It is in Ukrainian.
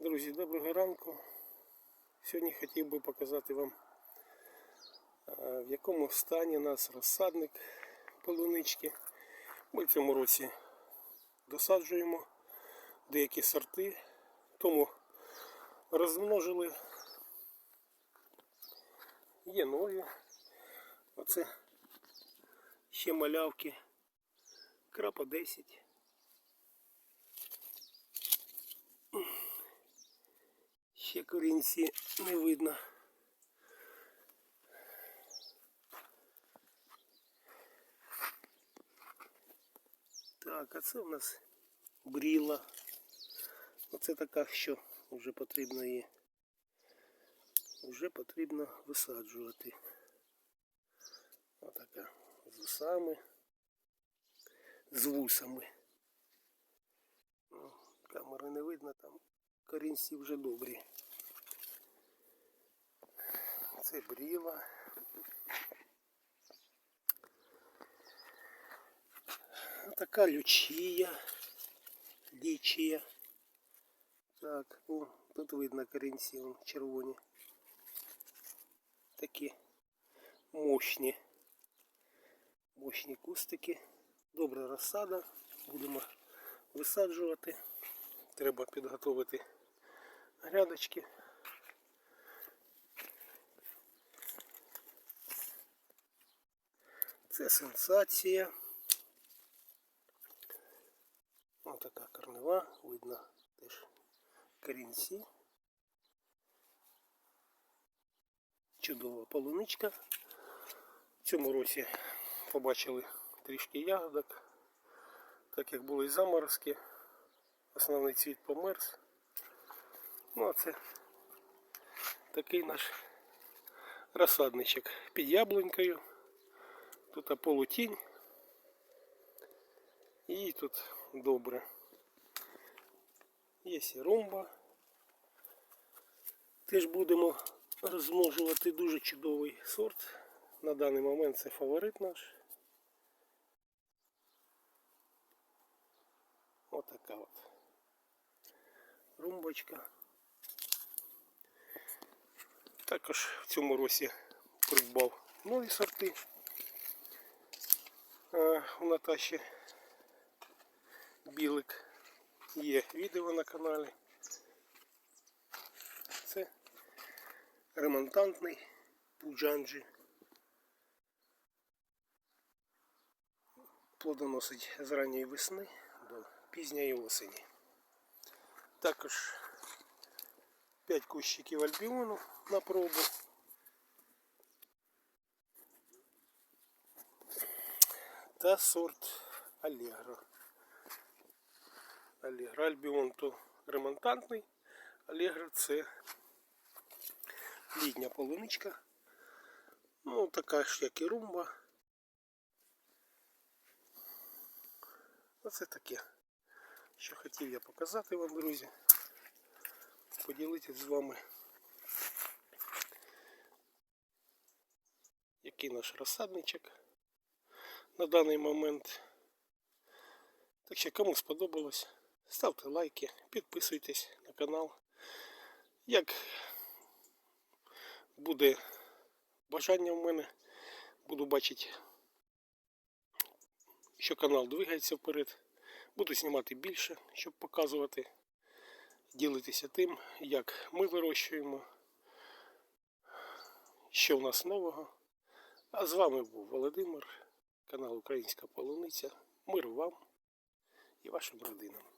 Друзі, доброго ранку. Сьогодні хотів би показати вам, е, в якому стані у нас розсадник полунички. Ми в цьому році досаджуємо деякі сорти, тому розмножили. Є нові. Оце ще малявки. Крапа 10. Ще корінці не видно. Так, а це у нас бріла. Оце така, що вже потрібно її. Вже потрібно висаджувати. Отака. З вусами. З вусами. Камери не видно там. Корінці вже добрі. Це бріла. Така лючія. Лічія. Так, о, тут видно корінці вон, червоні. Такі мощні. Мощні кустики. Добра розсада. Будемо висаджувати. Треба підготувати грядочки. Це сенсація. Ось така корнева, видно теж корінці. Чудова полуничка. В цьому році побачили трішки ягодок, так як були і заморозки. Основний цвіт померз. Ну а це такий наш розсадничок під яблунькою. Тут полутінь. І тут добре. Є сірумба. Теж будемо розмножувати дуже чудовий сорт. На даний момент це фаворит наш. Отака от румбочка. Також в цьому році придбав нові сорти Е, у Наташі Білик. Є відео на каналі. Це ремонтантний пуджанджі. Плодоносить з ранньої весни до пізньої осені. Також 5 кущиків альбіону на пробу. Та сорт Алегро. Алегро. Альбіон то ремонтантний. Алегро це літня полуничка. Ну, така ж, як і румба. Оце таке, що хотів я показати вам, друзі. Поділитися з вами, який наш розсадничок на даний момент. Так що кому сподобалось, ставте лайки, підписуйтесь на канал. Як буде бажання в мене, буду бачити, що канал двигається вперед. Буду знімати більше, щоб показувати, ділитися тим, як ми вирощуємо, що в нас нового. А з вами був Володимир, канал Українська Полуниця. Мир вам і вашим родинам.